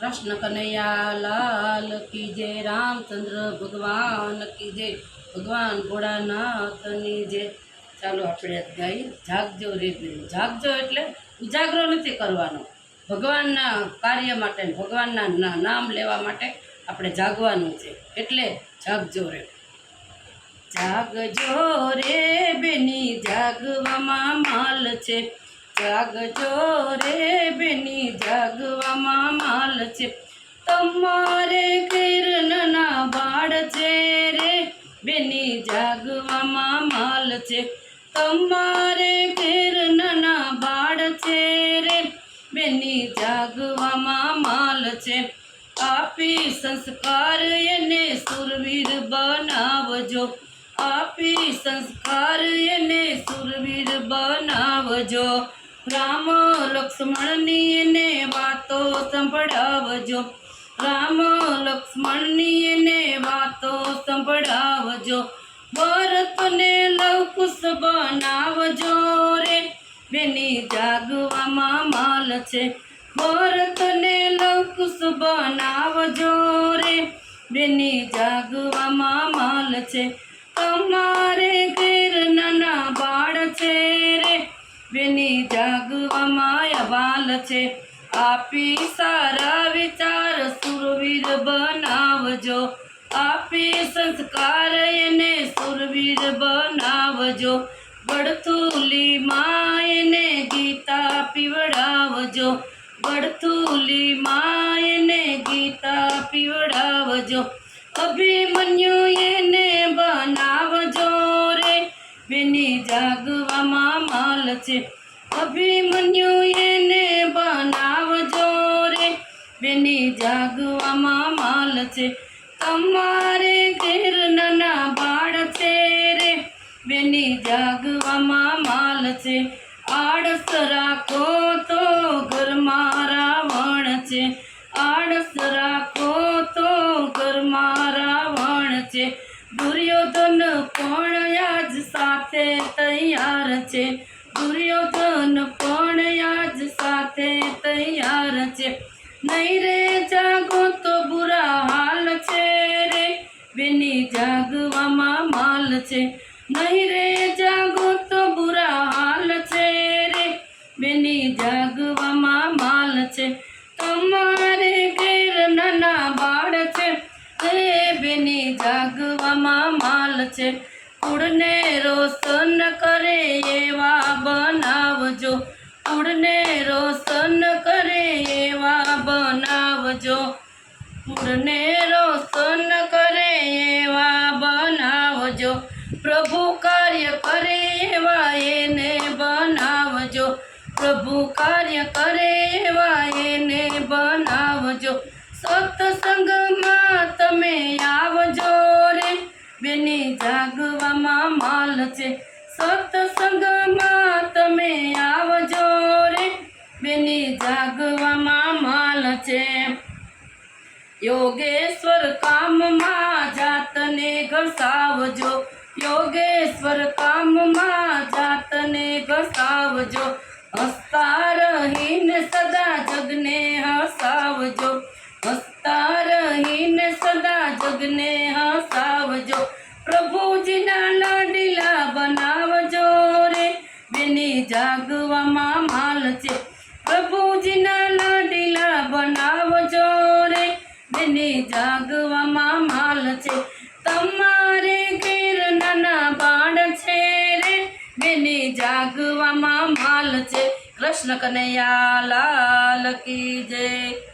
કૃષ્ણ કનૈયા લાલ કી જય, રામચંદ્ર ભગવાન કી જય, ભગવાન ભોળાનાથની જય. ચાલો આપણે ગાઈ જાગજો રે જાગજો એટલે ઉજાગરો નથી કરવાનો. ભગવાનના કાર્ય માટે, ભગવાનના નામ લેવા માટે આપણે જાગવાનું છે. એટલે જાગજો રે. જાગજો રે બેની, જાગવામાં માલ છે. જાગજો રે બેની, જાગવામાં માલ છે. તમારે કિરણના બાળ છે રે બેની, જાગવામાં માલ છે. તમારે કિરણના બાળ છે રે બેની, જાગવામાં માલ છે. આપી સંસ્કાર એને સુરવીર બનાવજો. આપી સંસ્કાર એને સુરવીર બનાવજો. રામ લક્ષ્મણની એને વાતો સંભળાવજો. રામ લક્ષ્મણની એને વાતો સંભળાવજો. ભરતને લવકુશ બનાવજો રે. બેની જાગવામાં માલ છે. ભરતને લવકુશ બનાવજો રે. બેની જાગવામાં માલ છે. તમારે બેની જાગવામાં અવાલ છે. આપી સારા વિચાર સુરવીર બનાવજો. આપી સંસ્કાર એને સુરવીર બનાવજો. વડથુલી માયને ગીતા પીવડાવજો. વડથુલી માયને ગીતા પીવડાવજો. અભિમન્યુ એને બનાવજો રે. વિની જાગ છે. અભિમન્યુ એને બનાવજો રે. બેની જાગવામાં માલ છે. તમારે ઘેર નાના બાળ છે રે. બેની જાગવામાં માલ છે. આળસ રાખો તો ઘરમાં રાવણ છે. આળસ રાખો તો ઘરમાં રાવણ છે. દુર્યોધન પણ આજ સાથે તૈયાર છે. દુર્યોધન પણ આજ સાથે તૈયાર છે. નહીં રે જાગો તો બુરા હાલ છે રે. બેની જાગવામાં માલ છે. નહીં રે જાગો તો બુરા હાલ છે રે. બેની જાગવામાં માલ છે. તમારે ઘેર નાના બાળ છે. એ બેની જાગવામાં માલ છે. કુળને રોશન કરે એવા બનાવજો. કુળને રોશન કરે એવા બનાવજો. કુળને રોશન કરે એવા બનાવજો. પ્રભુ કાર્ય કરે એવા એને બનાવજો. પ્રભુ કાર્ય કરે એવા એને બનાવજો. સત્સંગમાં તમે આવજો રે. બેની જાગવામાં માલ છે. સત્સંગમાં તમે આવજો રે. બેની જાગવામાં માલ છે. યોગેશ્વર કામમાં જાતને ઘસાવજો. યોગેશ્વર કામમાં જાતને ઘસાવજો. હસતા રહીને સદા જગને હસાવજો. બેની જાગવામાં માલ છે. તમારે ઘેર નાના બાળ છે રે. બેને જાગવામાં માલ છે. કૃષ્ણ કનૈયા લાલ કી જય.